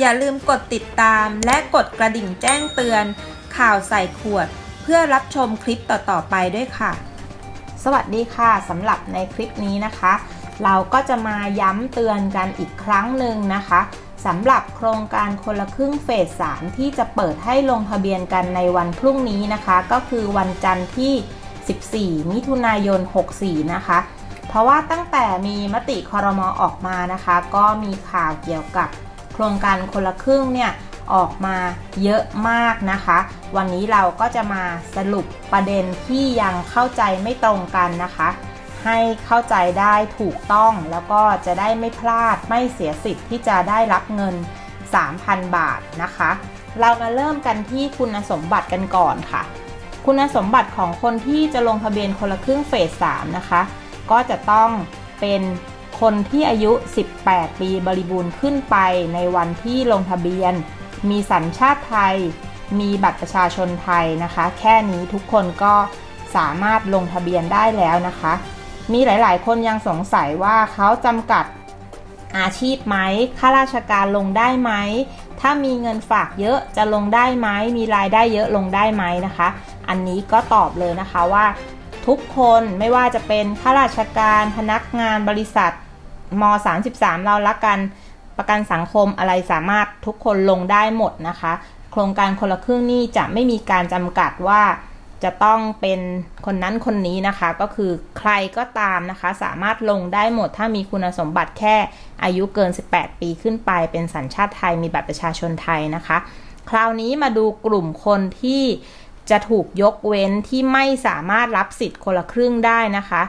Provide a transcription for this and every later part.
อย่าลืมกดติดตามและกดกระดิ่งแจ้งเตือน ข่าวใส่ขวด เพื่อรับชมคลิปต่อๆไปด้วยค่ะ สวัสดีค่ะสำหรับในคลิปนี้นะคะ เราก็จะมาย้ำเตือนกันอีกครั้งหนึ่งนะคะสำหรับโครงการคนละครึ่งเฟส 3 ที่จะเปิดให้ลงทะเบียนกันในวันพรุ่งนี้นะคะ ก็คือวันจันทร์ที่ 14 มิถุนายน 64 นะคะ เพราะว่าตั้งแต่มีมติคอรมอออกมานะคะ ก็มีข่าวเกี่ยวกับ ครงการคนละครึ่งเนี่ยออกมาเยอะมากนะคะ วันนี้เราก็จะมาสรุปประเด็นที่ยังเข้าใจไม่ตรงกันนะคะ ให้เข้าใจได้ถูกต้องแล้วก็จะได้ไม่พลาดไม่เสียสิทธิ์ที่จะได้รับเงิน 3,000 บาทนะคะ เรามาเริ่มกันที่คุณสมบัติกันก่อนค่ะ คุณสมบัติของคนที่จะลงทะเบียนคนละครึ่งเฟส3นะคะ ก็จะต้องเป็น คนที่อายุ 18 ปีบริบูรณ์ขึ้นไปในวันที่ลงทะเบียน มีสัญชาติไทย มีบัตรประชาชนไทยนะคะ แค่นี้ทุกคนก็สามารถลงทะเบียนได้แล้วนะคะ มีหลาย ๆ คนยังสงสัยว่าเขาจำกัดอาชีพไหมข้าราชการลงได้ไหม ถ้ามีเงินฝากเยอะจะลงได้ไหม มีรายได้เยอะลงได้ไหมนะคะ อันนี้ก็ตอบเลยนะคะว่าทุกคนไม่ว่าจะเป็นข้าราชการพนักงานบริษัท ม33 เราละกันประกันสังคมอะไรสามารถทุกคนลงได้หมดนะคะ โครงการคนละครึ่งนี่จะไม่มีการจำกัดว่าจะต้องเป็นคนนั้นคนนี้นะคะ ก็คือใครก็ตามนะคะ สามารถลงได้หมดถ้ามีคุณสมบัติแค่อายุเกิน 18 ปีขึ้นไป เป็นสัญชาติไทยมีบัตรประชาชนไทยนะคะ คราวนี้มาดูกลุ่มคนที่จะถูกยกเว้นที่ไม่สามารถรับสิทธิ์คนละครึ่งได้นะคะ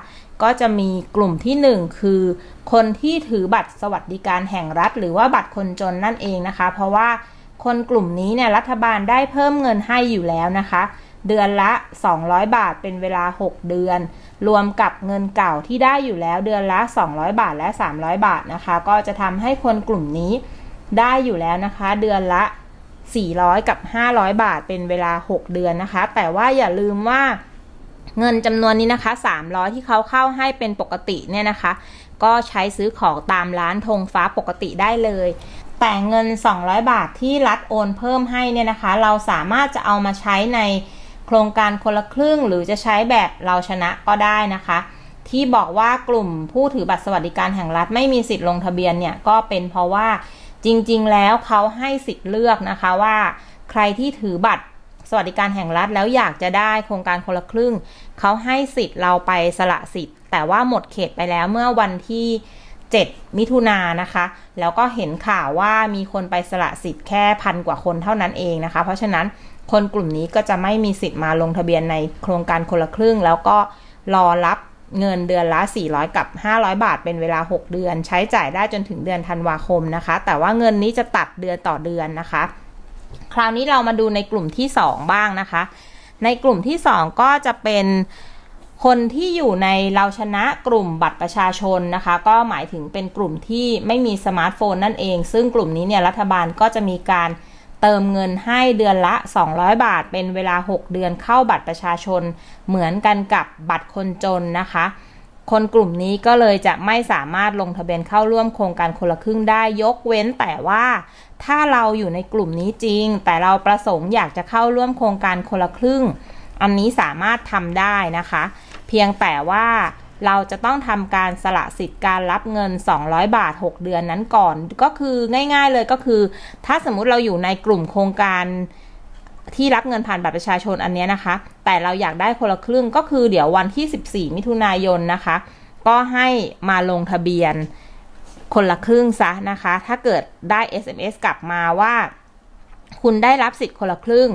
ก็จะมีกลุ่มที่ 1 คือคนที่ถือบัตรสวัสดิการแห่งรัฐ หรือว่าบัตรคนจนนั่นเองนะคะ เพราะว่าคนกลุ่มนี้เนี่ยรัฐบาลได้เพิ่มเงินให้อยู่แล้วนะคะ เดือนละ 200 บาทเป็นเวลา 6 เดือน รวมกับเงินเก่าที่ได้อยู่แล้วเดือนละ 200 บาทและ 300 บาทนะคะ ก็จะทำให้คนกลุ่มนี้ได้อยู่แล้วนะคะ เดือนละ 400 กับ 500 บาทเป็นเวลา 6 เดือนนะคะ แต่ว่าอย่าลืมว่า เงินจำนวนนี้นะคะ300ที่เขาเข้าให้เป็นปกติเนี่ยนะคะ ก็ใช้ซื้อของตามร้านธงฟ้าปกติได้เลย แต่เงิน 200 บาทที่รัฐโอนเพิ่มให้เนี่ยนะคะ เราสามารถจะเอามาใช้ในโครงการคนละครึ่ง หรือจะใช้แบบเราชนะก็ได้นะคะ ที่บอกว่ากลุ่มผู้ถือบัตรสวัสดิการแห่งรัฐไม่มีสิทธิ์ลงทะเบียนเนี่ยก็เป็นเพราะว่าจริง ๆ แล้วเขาให้สิทธิ์เลือกนะคะว่า ใครที่ถือบัตร สวัสดิการแห่งรัฐแล้วอยากจะได้โครงการคนละครึ่ง เขาให้สิทธิ์เราไปสละสิทธิ์ แต่ว่าหมดเขตไปแล้วเมื่อวันที่ 7 มิถุนายนนะคะ แล้วก็เห็นข่าวว่ามีคนไปสละสิทธิ์แค่พันกว่าคนเท่านั้นเองนะคะ เพราะฉะนั้นคนกลุ่มนี้ก็จะไม่มีสิทธิ์มาลงทะเบียนในโครงการคนละครึ่ง แล้วก็รอรับเงินเดือนละ 400 กับ 500 บาทเป็นเวลา 6 เดือน ใช้จ่ายได้จนถึงเดือนธันวาคมนะคะ แต่ว่าเงินนี้จะตัดเดือนต่อเดือนนะคะ คราวนี้เรามาดูในกลุ่มที่ 2 บ้างนะคะ ในกลุ่มที่ 2 ก็จะเป็นคนที่อยู่ในเราชนะกลุ่มบัตรประชาชนนะคะ ก็หมายถึงเป็นกลุ่มที่ไม่มีสมาร์ทโฟนนั่นเอง ซึ่งกลุ่มนี้เนี่ยรัฐบาลก็จะมีการเติมเงินให้เดือนละ 200 บาท เป็นเวลา 6 เดือนเข้าบัตรประชาชนเหมือนกันกับบัตรคนจนนะคะ คนกลุ่มนี้ก็เลยจะไม่สามารถลงทะเบียนเข้าร่วมโครงการคนละครึ่งได้ยกเว้นแต่ว่า ถ้าเราอยู่ในกลุ่มนี้จริง แต่เราประสงค์อยากจะเข้าร่วมโครงการคนละครึ่ง อันนี้สามารถทำได้นะคะ เพียงแต่ว่าเราจะต้องทำการสละสิทธิ์การรับเงิน 200 บาท 6 เดือนนั้นก่อน ก็คือง่าย ๆเลยก็คือ ถ้าสมมุติเราอยู่ในกลุ่มโครงการ ที่รับเงินผ่านบัตรประชาชนอันนี้นะคะ แต่เราอยากได้คนละครึ่งก็คือเดี๋ยววันที่ 14 มิถุนายนนะคะ ก็ให้มาลงทะเบียนคนละครึ่งซะนะคะ ถ้าเกิดได้ SMS กลับมาว่า คุณได้รับสิทธิ์คนละครึ่ง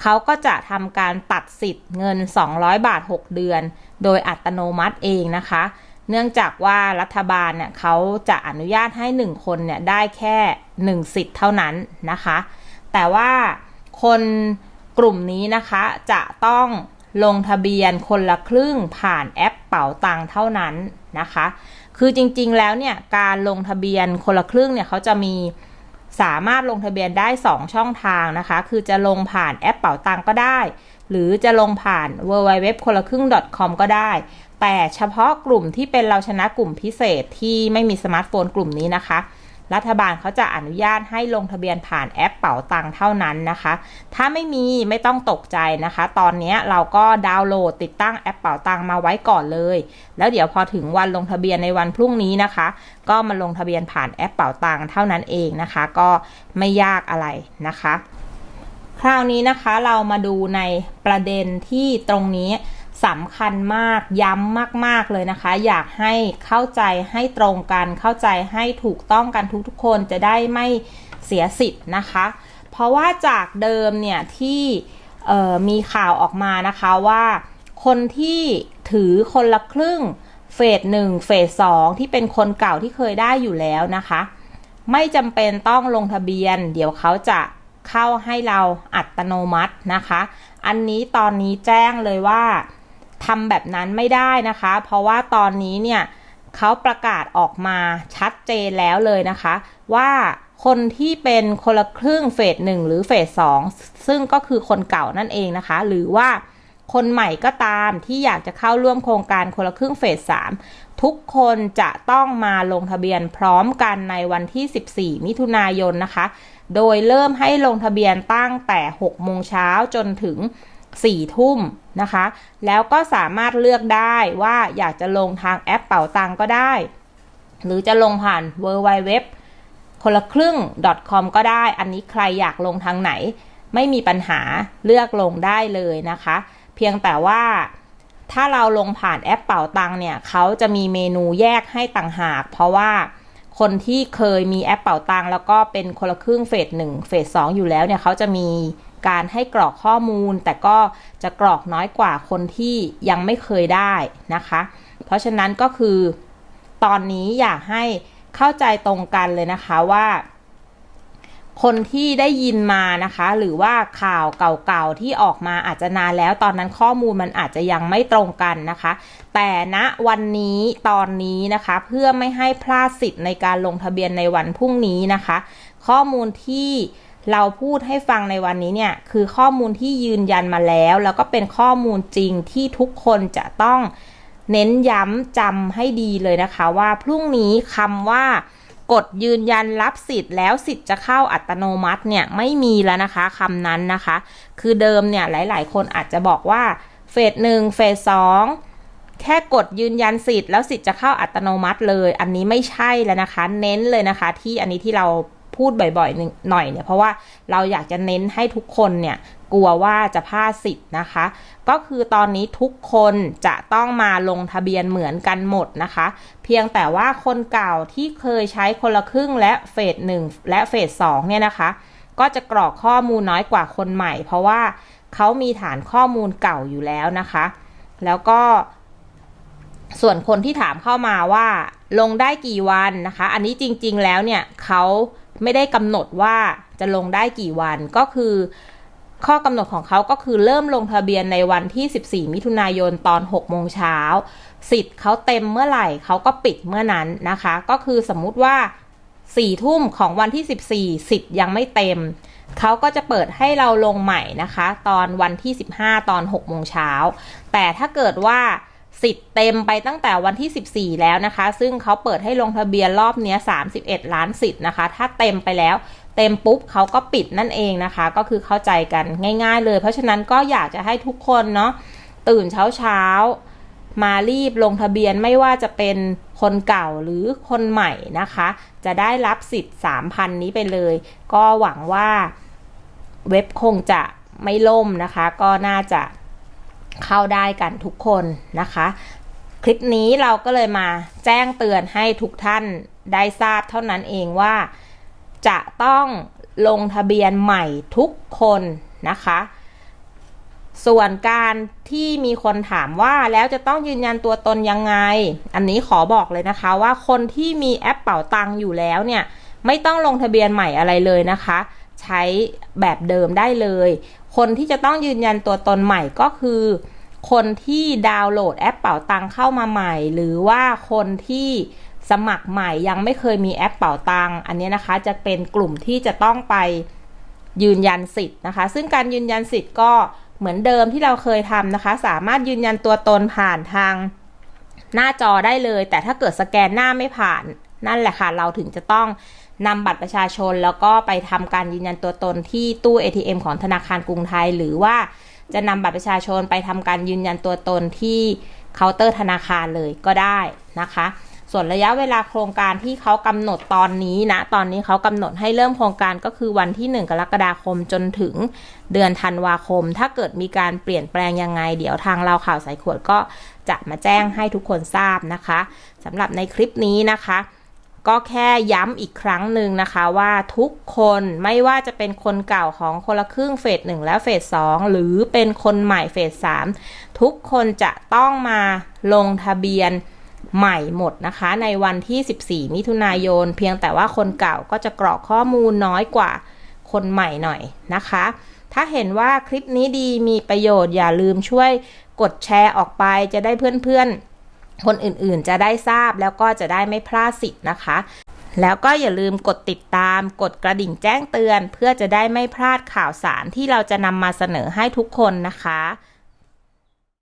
เขาก็จะทำการตัดสิทธิ์เงิน 200 บาท 6 เดือน โดยอัตโนมัติเองนะคะ เนื่องจากว่ารัฐบาลเนี่ยเขาจะอนุญาตให้ 1 คนเนี่ยได้แค่ 1 สิทธิ์เท่านั้นนะคะ แต่ว่า คนกลุ่มนี้นะคะจะต้องลงทะเบียนคนละครึ่งผ่านแอปเป๋าตังเท่านั้นนะคะ คือจริงๆแล้วเนี่ยการลงทะเบียนคนละครึ่งเนี่ยเขาจะมีสามารถลงทะเบียนได้ 2 ช่องทางนะคะ คือจะลงผ่านแอปเป๋าตังก็ได้ หรือจะลงผ่าน w w w คนละครึ่ง .com ก็ได้ แต่เฉพาะกลุ่มที่เป็นเราชนะกลุ่มพิเศษที่ไม่มีสมาร์ทโฟนกลุ่มนี้นะคะ รัฐบาลเขาจะอนุญาตให้ลงทะเบียนผ่านแอปเป๋าตังค์เท่านั้นนะคะ ถ้าไม่มีไม่ต้องตกใจนะคะ ตอนนี้เราก็ดาวน์โหลดติดตั้งแอปเป๋าตังค์มาไว้ก่อนเลย แล้วเดี๋ยวพอถึงวันลงทะเบียนในวันพรุ่งนี้นะคะ ก็มาลงทะเบียนผ่านแอปเป๋าตังค์เท่านั้นเองนะคะ ก็ไม่ยากอะไรนะคะ คราวนี้นะคะเรามาดูในประเด็นที่ตรงนี้ สำคัญมากย้ำมาก ๆ เลยนะคะ อยากให้เข้าใจให้ตรงกัน เข้าใจให้ถูกต้องกันทุกๆคนจะได้ไม่เสียสิทธิ์นะคะ เพราะว่าจากเดิมเนี่ยที่มีข่าวออกมานะคะว่าคนที่ถือคนละครึ่งเฟสหนึ่งเฟสสองที่เป็นคนเก่าที่เคยได้อยู่แล้วนะคะ ไม่จำเป็นต้องลงทะเบียน เดี๋ยวเขาจะเข้าให้เราอัตโนมัตินะคะ อันนี้ตอนนี้แจ้งเลยว่า ทำแบบนั้นไม่ได้นะคะ เพราะว่าตอนนี้เนี่ยเขาประกาศออกมาชัดเจนแล้วเลยนะคะ ว่าคนที่เป็นคนละครึ่งเฟสหนึ่งหรือเฟสสองซึ่งก็คือคนเก่านั่นเองนะคะ หรือว่าคนใหม่ก็ตามที่อยากจะเข้าร่วมโครงการคนละครึ่งเฟสสามทุกคนจะต้องมาลงทะเบียนพร้อมกันในวันที่ 14 มิถุนายนนะคะ โดยเริ่มให้ลงทะเบียนตั้งแต่ 6 โมงเช้าจนถึง สี่ทุ่มนะคะ แล้วก็สามารถเลือกได้ว่าอยากจะลงทางแอปเป่าตังก็ได้ หรือจะลงผ่าน w w w คนละครึ่ง .com ก็ได้ อันนี้ใครอยากลงทางไหน ไม่มีปัญหาเลือกลงได้เลยนะคะ เพียงแต่ว่าถ้าเราลงผ่านแอปเป่าตังเนี่ยเขาจะมีเมนูแยกให้ต่างหาก เพราะว่าคนที่เคยมีแอปเป่าตังแล้วก็เป็นคนละครึ่งเฟสหนึ่งเฟสสองอยู่แล้วเนี่ยเขาจะมี การให้กรอกข้อมูล แต่ก็จะกรอกน้อยกว่าคนที่ยังไม่เคยได้นะคะ เพราะฉะนั้นก็คือตอนนี้อยากให้เข้าใจตรงกันเลยนะคะว่า คนที่ได้ยินมานะคะ หรือว่าข่าวเก่าๆที่ออกมาอาจจะนานแล้วตอนนั้นข้อมูลมันอาจจะยังไม่ตรงกันนะคะ แต่ณวันนี้ตอนนี้นะคะเพื่อไม่ให้พลาดสิทธิ์ในการลงทะเบียนในวันพรุ่งนี้นะคะ ข้อมูลที่ เราพูดให้ฟังในวันนี้เนี่ยคือข้อมูลที่ยืนยันมาแล้ว แล้วก็เป็นข้อมูลจริงที่ทุกคนจะต้องเน้นย้ำจำให้ดีเลยนะคะว่าพรุ่งนี้คำว่ากดยืนยันรับสิทธิ์แล้วสิทธิ์จะเข้าอัตโนมัติเนี่ยไม่มีแล้วนะคะคำนั้นนะคะ คือเดิมเนี่ยหลาย ๆ คนอาจจะบอกว่าเฟสหนึ่งเฟสสองแค่กดยืนยันสิทธิ์แล้วสิทธิ์จะเข้าอัตโนมัติเลย อันนี้ไม่ใช่แล้วนะคะ เน้นเลยนะคะ ที่อันนี้ที่เรา พูดบ่อยๆหน่อยเนี่ยเพราะว่าเราอยากจะเน้นให้ทุกคนเนี่ยกลัวว่าจะพลาดสิทธิ์นะคะ ก็คือตอนนี้ทุกคนจะต้องมาลงทะเบียนเหมือนกันหมดนะคะ เพียงแต่ว่าคนเก่าที่เคยใช้คนละครึ่งและเฟสหนึ่งและเฟสสองเนี่ยนะคะ ก็จะกรอกข้อมูลน้อยกว่าคนใหม่ เพราะว่าเขามีฐานข้อมูลเก่าอยู่แล้วนะคะ แล้วก็ส่วนคนที่ถามเข้ามาว่าลงได้กี่วันนะคะ อันนี้จริงๆแล้วเนี่ยเขา ไม่ได้กำหนดว่าจะลงได้กี่วันก็คือ ข้อกำหนดของเขาก็คือเริ่มลงทะเบียนในวันที่ 14 มิถุนายนตอน 6 โมงเช้า สิทธิ์เขาเต็มเมื่อไหร่เขาก็ปิดเมื่อนั้นนะคะ ก็คือสมมุติว่า 4 ทุ่มของวันที่ 14 สิทธิ์ยังไม่เต็มเขาก็จะเปิดให้เราลงใหม่นะคะ ตอนวันที่ 15 ตอน 6 โมงเช้า แต่ถ้าเกิดว่า สิทธิ์เต็มไปตั้งแต่วันที่ 14 แล้วนะคะ ซึ่งเขาเปิดให้ลงทะเบียนรอบนี้31 ล้านสิทธิ์นะคะ ถ้าเต็มไปแล้วเต็มปุ๊บเขาก็ปิดนั่นเองนะคะ ก็คือเข้าใจกันง่าย ๆ เลย เพราะฉะนั้นก็อยากจะให้ทุกคนเนาะตื่นเช้าๆมารีบลงทะเบียนไม่ว่าจะเป็นคนเก่าหรือคนใหม่นะคะ จะได้รับสิทธิ์ 3,000 นี้ไปเลย ก็หวังว่าเว็บคงจะไม่ล่มนะคะ ก็น่าจะ เข้าได้กันทุกคนนะคะ คลิปนี้เราก็เลยมาแจ้งเตือนให้ทุกท่านได้ทราบเท่านั้นเองว่า จะต้องลงทะเบียนใหม่ทุกคนนะคะ ส่วนการที่มีคนถามว่าแล้วจะต้องยืนยันตัวตนยังไง อันนี้ขอบอกเลยนะคะว่าคนที่มีแอปเป่าตังอยู่แล้วเนี่ย ไม่ต้องลงทะเบียนใหม่อะไรเลยนะคะ ใช้แบบเดิมได้เลย คนที่จะต้องยืนยันตัวตนใหม่ก็คือ คนที่ดาวน์โหลดแอปเป่าตังเข้ามาใหม่ หรือว่าคนที่สมัครใหม่ยังไม่เคยมีแอปเป่าตังอันนี้นะคะจะเป็นกลุ่มที่จะต้องไปยืนยันสิทธิ์นะคะ ซึ่งการยืนยันสิทธิ์ก็เหมือนเดิมที่เราเคยทำนะคะ สามารถยืนยันตัวตนผ่านทางหน้าจอได้เลย แต่ถ้าเกิดสแกนหน้าไม่ผ่านนั่นแหละค่ะ เราถึงจะต้อง นำบัตรประชาชน แล้วก็ไปทำการยืนยันตัวตนที่ตู้ ATM ของธนาคารกรุงไทย หรือว่าจะนำบัตรประชาชนไปทำการยืนยันตัวตนที่เคาน์เตอร์ธนาคารเลยก็ได้นะคะ ส่วนระยะเวลาโครงการที่เขากำหนดตอนนี้นะ ตอนนี้เขากำหนดให้เริ่มโครงการก็คือวันที่ 1 กรกฎาคมจนถึงเดือนธันวาคม ถ้าเกิดมีการเปลี่ยนแปลงยังไง เดี๋ยวทางเราข่าวสายขวดก็จะมาแจ้งให้ทุกคนทราบนะคะสำหรับในคลิปนี้นะคะ ก็แค่ย้ำอีกครั้งหนึ่งนะคะว่าทุกคนไม่ว่าจะเป็นคนเก่าของคนละครึ่งเฟสหนึ่งและเฟสสองหรือเป็นคนใหม่เฟสสามทุกคนจะต้องมาลงทะเบียนใหม่หมดนะคะ ในวันที่ 14 มิถุนายน เพียงแต่ว่าคนเก่าก็จะกรอกข้อมูลน้อยกว่าคนใหม่หน่อยนะคะ ถ้าเห็นว่าคลิปนี้ดีมีประโยชน์อย่าลืมช่วยกดแชร์ออกไปจะได้เพื่อนๆ คนอื่นๆ จะได้ทราบแล้วก็จะได้ไม่พลาดสิทธิ์นะคะ แล้วก็อย่าลืมกดติดตาม กดกระดิ่งแจ้งเตือน เพื่อจะได้ไม่พลาดข่าวสารที่เราจะนำมาเสนอให้ทุกคนนะคะ